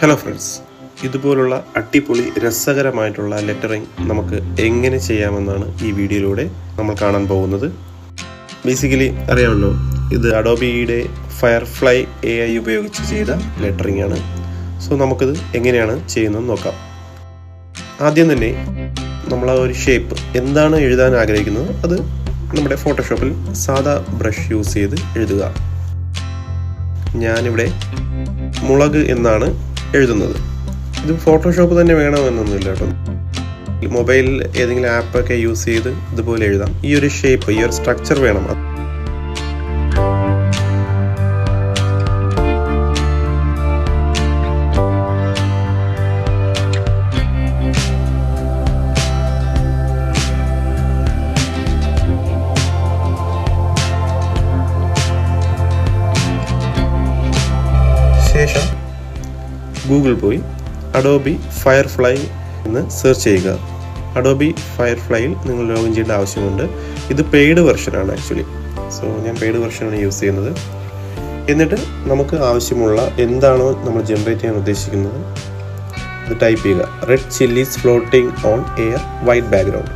Hello friends ഇതുപോലുള്ള അട്ടിപ്പൊളി രസകരമായിട്ടുള്ള lettering നമുക്ക് എങ്ങനെ ചെയ്യാമെന്നാണ് ഈ വീഡിയോയിലൂടെ നമ്മൾ കാണാൻ പോകുന്നത്. ബേസിക്കലി അറിയാമല്ലോ ഇത് അഡോബിയുടെ ഫയർഫ്ലൈ എ ഐ ഉപയോഗിച്ച് ചെയ്ത ലെറ്ററിങ് ആണ്. സോ നമുക്കിത് എങ്ങനെയാണ് ചെയ്യുന്നത് നോക്കാം. ആദ്യം തന്നെ നമ്മൾ ആ ഒരു ഷേപ്പ് എന്താണ് എഴുതാൻ ആഗ്രഹിക്കുന്നത് അത് നമ്മുടെ ഫോട്ടോഷോപ്പിൽ സാധാ ബ്രഷ് യൂസ് ചെയ്ത് എഴുതുക. ഞാനിവിടെ മുളക് എന്നാണ് എഴുതുന്നത്. ഇത് ഫോട്ടോഷോപ്പ് തന്നെ വേണമെന്നൊന്നുമില്ല കേട്ടോ. മൊബൈലിൽ ഏതെങ്കിലും ആപ്പൊക്കെ യൂസ് ചെയ്ത് ഇതുപോലെ എഴുതാം. ഈ ഒരു ഷേപ്പ് ഈ ഒരു സ്ട്രക്ചർ വേണം. ശേഷം ഗൂഗിൾ പോയി അഡോബി ഫയർഫ്ലൈ എന്ന് സെർച്ച് ചെയ്യുക. അഡോബി ഫയർഫ്ലൈയിൽ നിങ്ങൾ ലോഗിൻ ചെയ്യേണ്ട ആവശ്യമുണ്ട്. ഇത് പെയ്ഡ് വെർഷനാണ് ആക്ച്വലി സോ ഞാൻ പെയ്ഡ് വെർഷനാണ് യൂസ് ചെയ്യുന്നത്. എന്നിട്ട് നമുക്ക് ആവശ്യമുള്ള എന്താണോ നമ്മൾ ജനറേറ്റ് ചെയ്യാൻ ഉദ്ദേശിക്കുന്നത്. ഇത് ടൈപ്പ് ചെയ്യുക. Red chillies floating on air white background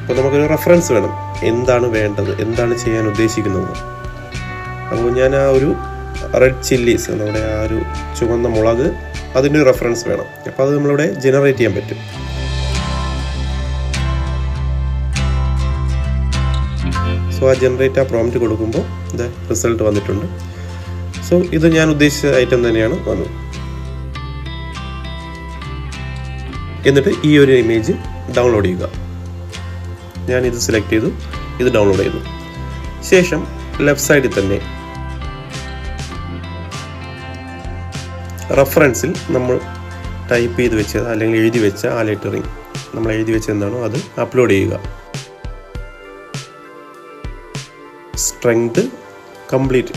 അപ്പോൾ നമുക്കൊരു റെഫറൻസ് വേണം. എന്താണ് വേണ്ടത്? എന്താണ് ചെയ്യാൻ ഉദ്ദേശിക്കുന്നത്? അപ്പോൾ ഞാൻ ആ ഒരു റെഡ് ചില്ലീസ് നമ്മുടെ ആ ഒരു ചുവന്ന മുളക് അതിന്റെ ഒരു റെഫറൻസ് വേണം. അപ്പോൾ അത് നമ്മളിവിടെ ജനറേറ്റ് ചെയ്യാൻ പറ്റും. സോ ആ ജനറേറ്റ് ആ പ്രോംപ്റ്റ് കൊടുക്കുമ്പോൾ ഇത് റിസൾട്ട് വന്നിട്ടുണ്ട്. സോ ഇത് ഞാൻ ഉദ്ദേശിച്ച ഐറ്റം തന്നെയാണ്. വന്നത് എന്നിട്ട് ഈ ഒരു ഇമേജ് ഡൗൺലോഡ് ചെയ്യുക. ഞാൻ ഇത് സെലക്ട് ചെയ്തു. ഇത് ഡൗൺലോഡ് ചെയ്തു. ശേഷം ലെഫ്റ്റ് സൈഡിൽ തന്നെ റെഫറൻസിൽ നമ്മൾ ടൈപ്പ് ചെയ്ത് വെച്ച അല്ലെങ്കിൽ എഴുതി വെച്ച ആ ലെറ്ററിങ് നമ്മൾ എഴുതി വെച്ചെന്താണോ അത് അപ്ലോഡ് ചെയ്യുക. സ്ട്രെങ്ത് കംപ്ലീറ്റ്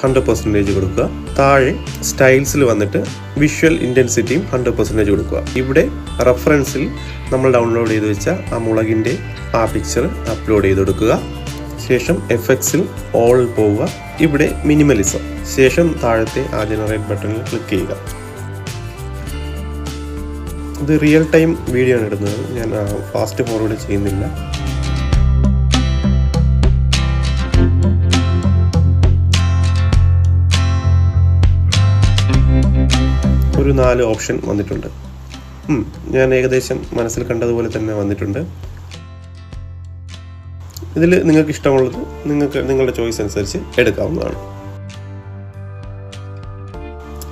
ഹൺഡ്രഡ് പെർസെന്റേജ് കൊടുക്കുക. താഴെ സ്റ്റൈൽസിൽ വന്നിട്ട് വിഷ്വൽ ഇന്റൻസിറ്റിയും ഹൺഡ്രഡ് പെർസെന്റേജ് കൊടുക്കുക. ഇവിടെ റെഫറൻസിൽ നമ്മൾ ഡൗൺലോഡ് ചെയ്ത് വെച്ച ആ മുളകിന്റെ ആ പിക്ചർ അപ്ലോഡ് ചെയ്ത് കൊടുക്കുക. ശേഷം എഫക്സിൽ ഓൾ പോവുക. ഇവിടെ മിനിമലിസം. ശേഷം താഴത്തെ ആ ജനറേറ്റ് ബട്ടണിൽ ക്ലിക്ക് ചെയ്യുക. ഇത് റിയൽ ടൈം വീഡിയോ ആണ് ഇടുന്നത്. ഞാൻ ഫാസ്റ്റ് ഫോർവേഡ് ചെയ്യുന്നില്ല. ഒരു നാല് ഓപ്ഷൻ വന്നിട്ടുണ്ട്. ഞാൻ ഏകദേശം മനസ്സിൽ കണ്ടതുപോലെ തന്നെ വന്നിട്ടുണ്ട്. ഇതിൽ നിങ്ങൾക്ക് ഇഷ്ടമുള്ളത് നിങ്ങൾക്ക് നിങ്ങളുടെ ചോയ്സ് അനുസരിച്ച് എടുക്കാവുന്നതാണ്.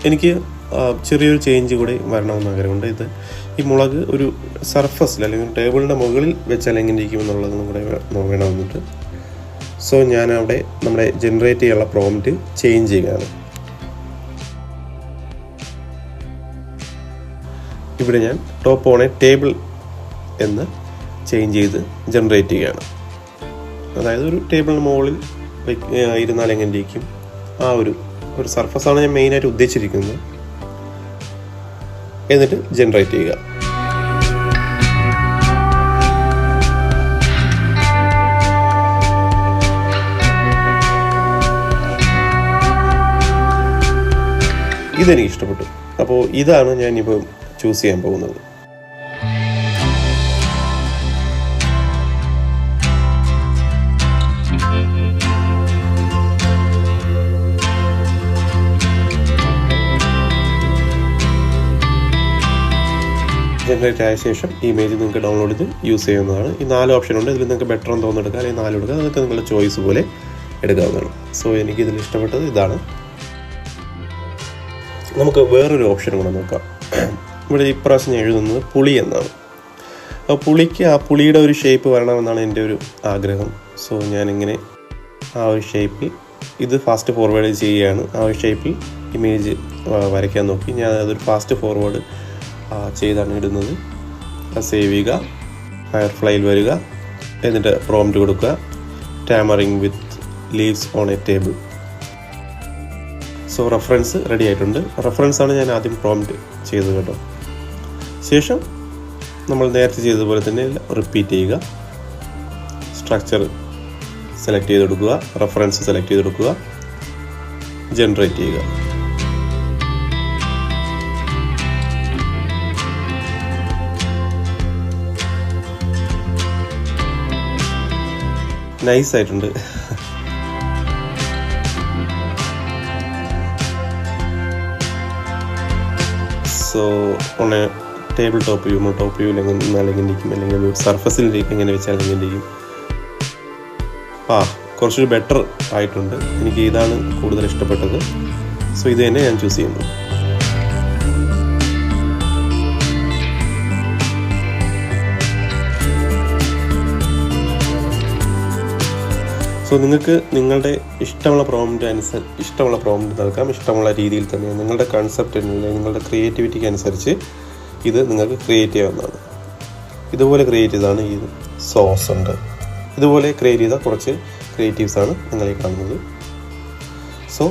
എനിക്ക് ചെറിയൊരു ചേഞ്ച് കൂടി വരണമെന്ന് ആഗ്രഹമുണ്ട്. ഇത് ഈ മുളക് ഒരു സർഫസിൽ അല്ലെങ്കിൽ ടേബിളിന്റെ മുകളിൽ വെച്ചാൽ എങ്ങനെ ഇരിക്കും എന്നുള്ളതും കൂടെ വേണമെന്നിട്ട്. സോ ഞാൻ അവിടെ നമ്മുടെ ജനറേറ്റ് ചെയ്യാനുള്ള പ്രോംപ്റ്റ് ചേഞ്ച് ചെയ്യുകയാണ്. ഇവിടെ ഞാൻ ടോപ്പ് എ ടേബിൾ എന്ന് ചേഞ്ച് ചെയ്ത് ജനറേറ്റ് ചെയ്യുകയാണ്. അതായത് ഒരു ടേബിളിന് മുകളിൽ ഇരുന്നാൽ എങ്ങനെ ഇരിക്കും ആ ഒരു ഒരു സർഫസാണ് ഞാൻ മെയിനായിട്ട് ഉദ്ദേശിച്ചിരിക്കുന്നത്. എന്നിട്ട് ജനറേറ്റ് ചെയ്യുക. ഇതെനിക്ക് ഇഷ്ടപ്പെട്ടു. അപ്പോൾ ഇതാണ് ഞാനിപ്പോൾ ചൂസ് ചെയ്യാൻ പോകുന്നത്. ജനറേറ്റ് ആയ ശേഷം ഇമേജ് നിങ്ങൾക്ക് ഡൗൺലോഡ് ചെയ്ത് യൂസ് ചെയ്യുന്നതാണ് ഈ നാല് ഓപ്ഷൻ ഉണ്ട്. ഇതിൽ നിങ്ങൾക്ക് ബെറ്റർ എന്ന് തോന്നുന്നെടുക്കുക അല്ലെങ്കിൽ നാല് എടുക്കുക. അതൊക്കെ നിങ്ങളുടെ ചോയ്സ് പോലെ എടുക്കാവുന്നതാണ്. സോ എനിക്ക് ഇതിൽ ഇഷ്ടപ്പെട്ടത് ഇതാണ്. നമുക്ക് വേറൊരു ഓപ്ഷൻ കൂടെ നോക്കാം. ഇവിടെ ഇപ്രാവശ്യം എഴുതുന്നത് പുളി എന്നാണ്. അപ്പോൾ പുളിക്ക് ആ പുളിയുടെ ഒരു ഷേപ്പ് വരണമെന്നാണ് എന്റെ ഒരു ആഗ്രഹം. സോ ഞാനിങ്ങനെ ആ ഒരു ഷേപ്പിൽ ഇത് ഫാസ്റ്റ് ഫോർവേഡ് ചെയ്യുകയാണ്. ആ ഒരു ഷേപ്പിൽ ഇമേജ് വരയ്ക്കാൻ നോക്കി. ഞാൻ അതൊരു ഫാസ്റ്റ് ഫോർവേഡ് ചെയ്താണ് ഇടുന്നത്. സേവ് ചെയ്യുക. ഫയർഫ്ലൈയിൽ വരിക. എന്നിട്ട് പ്രോംറ്റ് കൊടുക്കുക. Tamarind with leaves on a table so reference ready ആയിട്ടുണ്ട്. റെഫറൻസ് ആണ് ഞാൻ ആദ്യം പ്രോംറ്റ് ചെയ്തത് കേട്ടോ. ശേഷം നമ്മൾ നേരത്തെ ചെയ്തതുപോലെ തന്നെ റിപ്പീറ്റ് ചെയ്യുക. സ്ട്രക്ചർ സെലക്ട് ചെയ്ത് കൊടുക്കുക. റെഫറൻസ് സെലക്ട് ചെയ്ത് കൊടുക്കുക. ജനറേറ്റ് ചെയ്യുക. നൈസ് ആയിട്ടുണ്ട് സോ ഒന്ന് table top view top view അല്ലെങ്കിൽ ഇരിക്കും? അല്ലെങ്കിൽ ഒരു സർഫസിലേക്ക് എങ്ങനെ എങ്ങനെ ഇരിക്കും? ആ കുറച്ചൊരു ബെറ്റർ ആയിട്ടുണ്ട്. എനിക്ക് ഇതാണ് കൂടുതൽ ഇഷ്ടപ്പെട്ടത്. സോ ഇത് തന്നെ ഞാൻ ചൂസ് ചെയ്യുന്നു. സോ നിങ്ങൾക്ക് നിങ്ങളുടെ ഇഷ്ടമുള്ള പ്രോംപ്റ്റ് അനുസരിച്ച് ഇഷ്ടമുള്ള പ്രോംപ്റ്റ് നൽകാം ഇഷ്ടമുള്ള രീതിയിൽ തന്നെ നിങ്ങളുടെ കൺസെപ്റ്റിന് നിങ്ങളുടെ ക്രിയേറ്റിവിറ്റിക്ക് അനുസരിച്ച് ഇത് നിങ്ങൾക്ക് ക്രിയേറ്റ് ചെയ്യാവുന്നതാണ്. ഇതുപോലെ ക്രിയേറ്റ് ചെയ്താണ് ഈ സോസ് ഉണ്ട്. ഇതുപോലെ ക്രിയേറ്റ് ചെയ്ത കുറച്ച് ക്രിയേറ്റീവ്സ് ആണ് നിങ്ങളീ കാണുന്നത്. സോ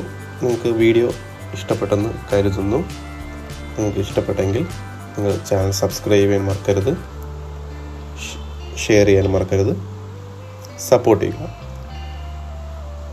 നിങ്ങൾക്ക് വീഡിയോ ഇഷ്ടപ്പെട്ടെന്ന് കരുതുന്നു. നിങ്ങൾക്ക് ഇഷ്ടപ്പെട്ടെങ്കിൽ നിങ്ങൾ ചാനൽ സബ്സ്ക്രൈബ് ചെയ്യാൻ മറക്കരുത്. ഷെയർ ചെയ്യാൻ മറക്കരുത്. സപ്പോർട്ട് ചെയ്യുക.